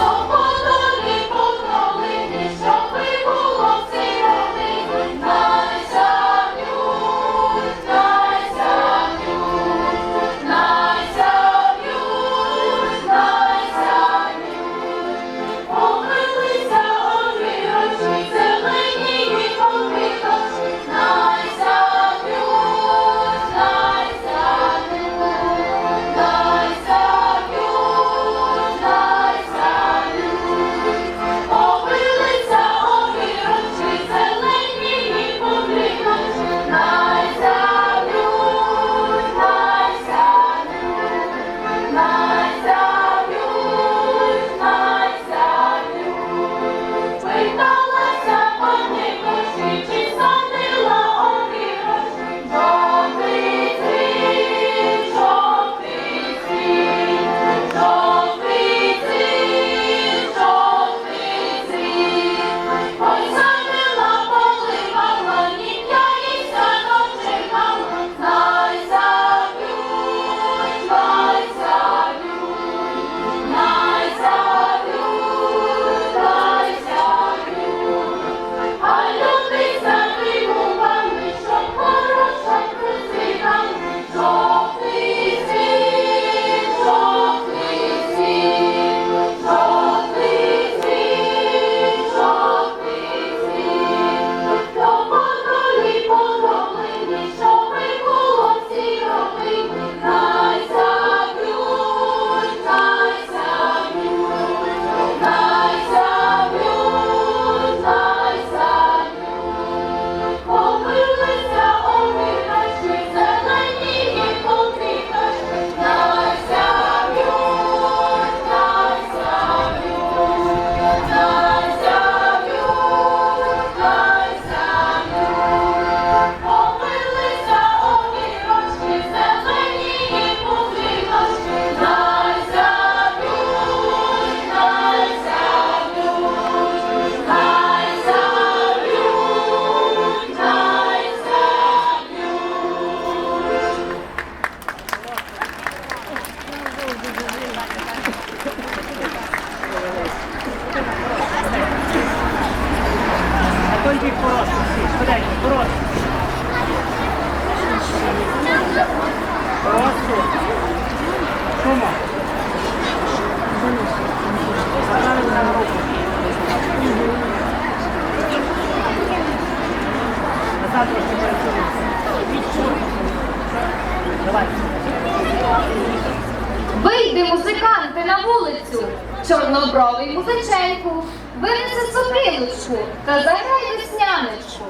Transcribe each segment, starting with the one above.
so Проти. Проти. Вийди, музиканти, на вулицю, чорнобровий музиченьку, винеси сукиночку та заграй весняночку.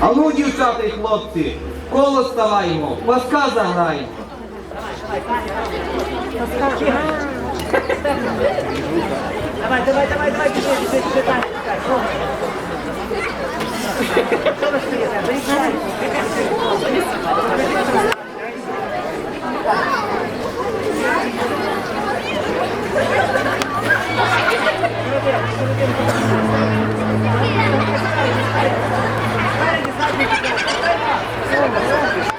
Ану, дівчата і хлопці коло стола йому, паска заграємо. Давай, давай, давай, давай, біжи, біжи, біжи, так, так, Thank you. Thank you.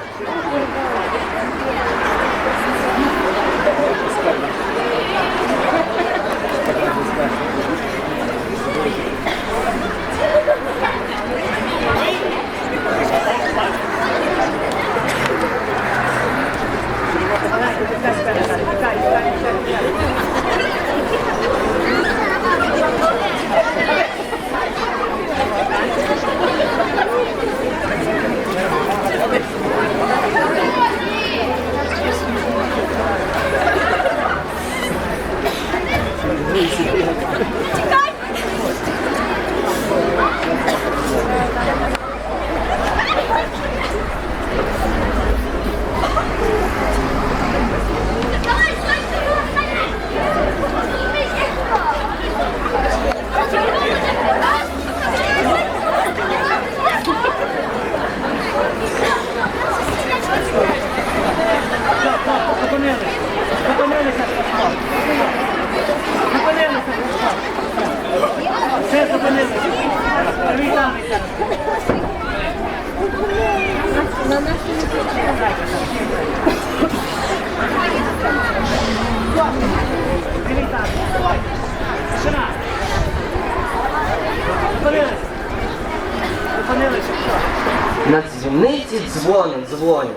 Ці дзвонять,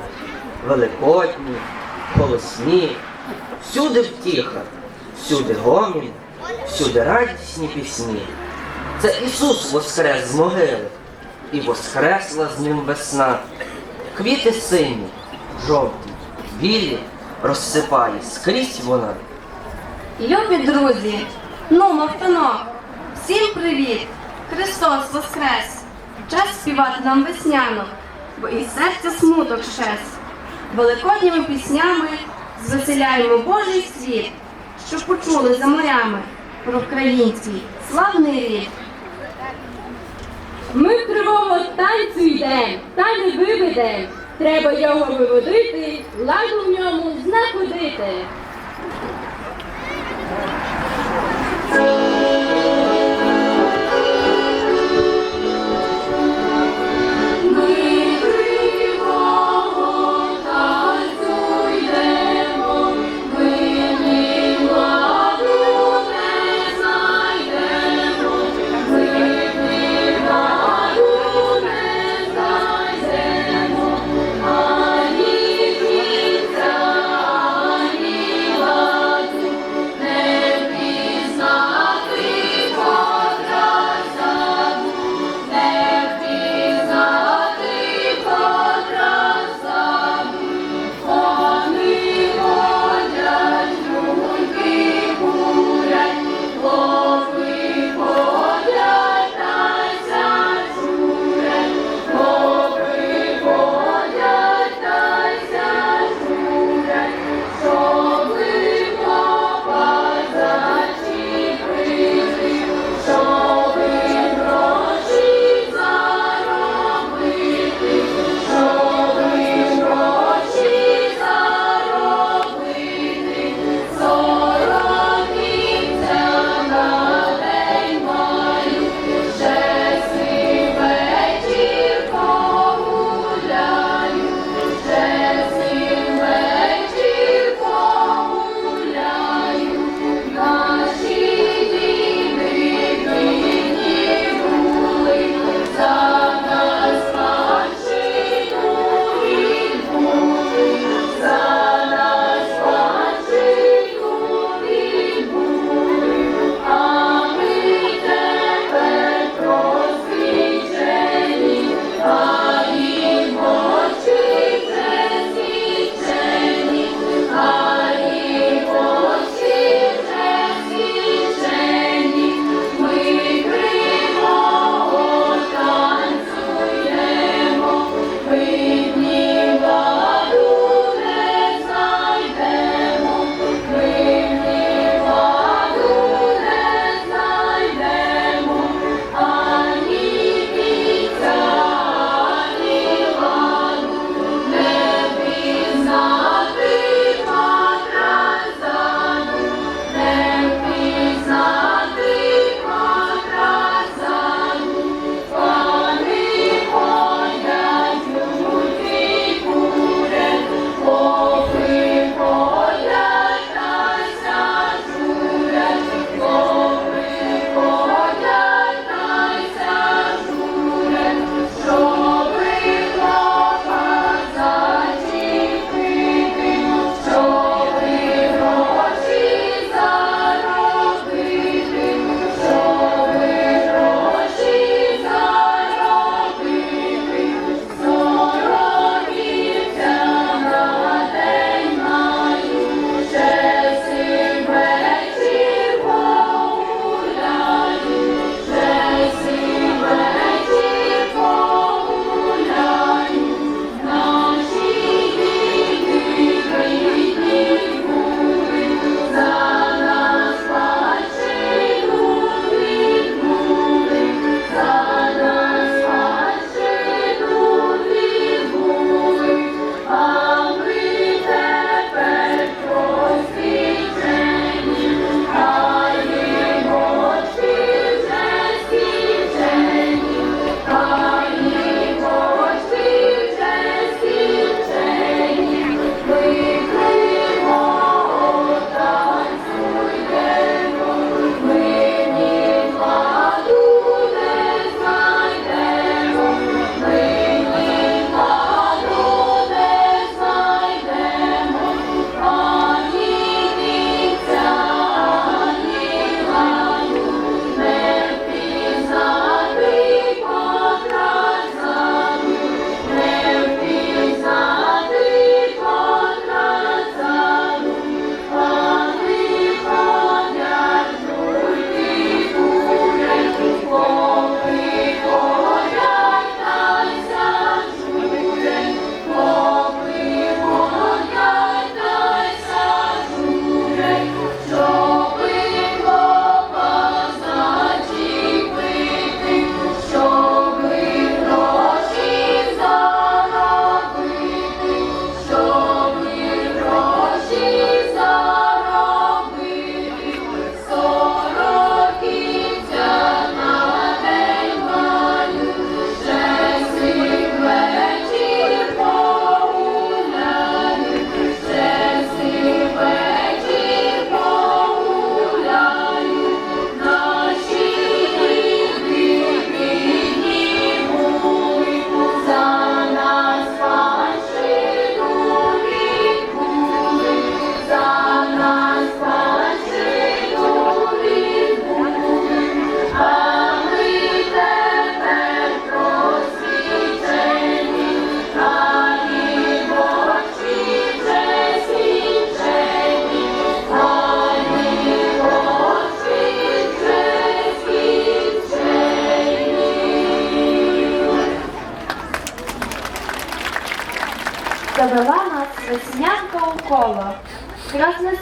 великодні, голосні, всюди втіха, всюди гомін, всюди радісні пісні. Це Ісус воскрес з могили, і воскресла з ним весна. Квіти сині, жовті, білі, розсипає скрізь вона. Любі друзі, ну мовтанок, всім привіт! Христос Воскрес! Час співати нам веснянок, бо і серця смуток щез. Великодніми піснями звеселяємо Божий світ, що почули за морями про український славний рід. Ми в кривого танцю йдем, та не виведем. Треба його виводити, ладу в ньому знаходити.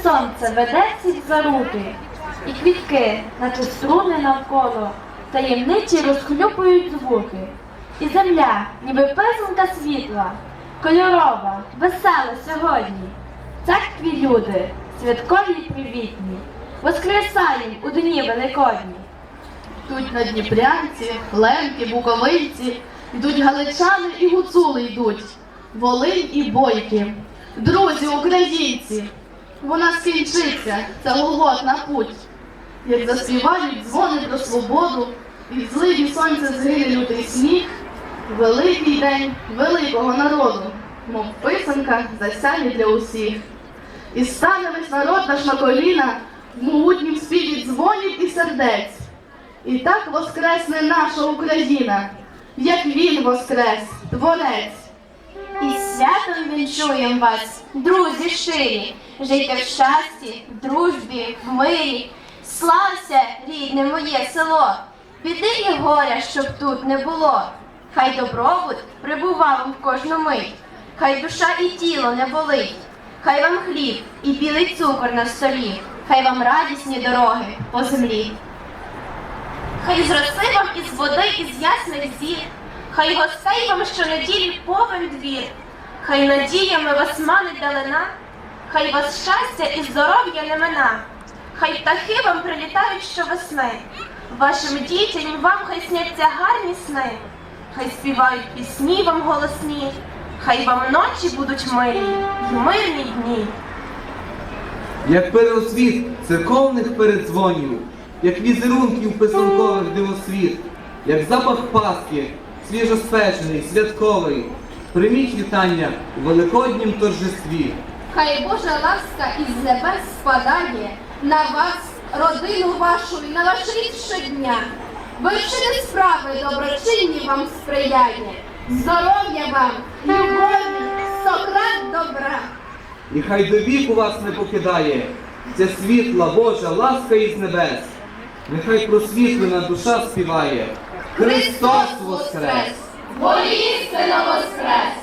Сонце веде всіх за руки, і квітки, наче струни навколо, таємничі розхлюпують звуки. І земля, ніби писанка світла, кольорова, весела сьогодні. Церкві люди, святкові й привітні, воскресаєм у дні великодні. Тут на Дніпрянці, Лемки, Буковинці, йдуть галичани і гуцули йдуть, Волинь і бойки. Друзі, українці, вона скінчиться, ця голготна путь. Як заспівають дзвони про свободу, і зливі сонце згине лютий сніг, великий день великого народу, мов писанка засяє для усіх. І стане весь народ наш на коліна в могутнім співі дзвонів і сердець. І так воскресне наша Україна, як він воскрес, творець. І святом вінчуєм вас, друзі щирі, жийте в щасті, в дружбі, в мирі. Слався, рідне моє село, біди і горя, щоб тут не було. Хай добробут прибував в кожну мить, хай душа і тіло не болить, хай вам хліб і білий цукор на столі, хай вам радісні дороги по землі. Хай з роси вам із води, із ясних зір, хай гостей вам щонеділі повен двір, хай надіями вас манить далина, хай вас щастя і здоров'я не мина, хай птахи вам прилітають щовесни, вашим дітям вам хай сняться гарні сни, хай співають пісні вам голосні, хай вам ночі будуть милі й мирні дні. Як переосвіт церковних передзвонів, як візерунків писанкових дивосвіт, як запах Пасхи, свіжоспечений, святковий, прийміть вітання у великоднім торжестві. Хай Божа ласка із небес спадає на вас, родину вашу і на ваш рід щодня. Бо справи доброчинні вам сприяє. Здоров'я вам, любові, сократ добра. І хай до віку вас не покидає ця світла Божа ласка із небес. Нехай просвітлена душа співає. Христос воскрес! Воістина воскрес!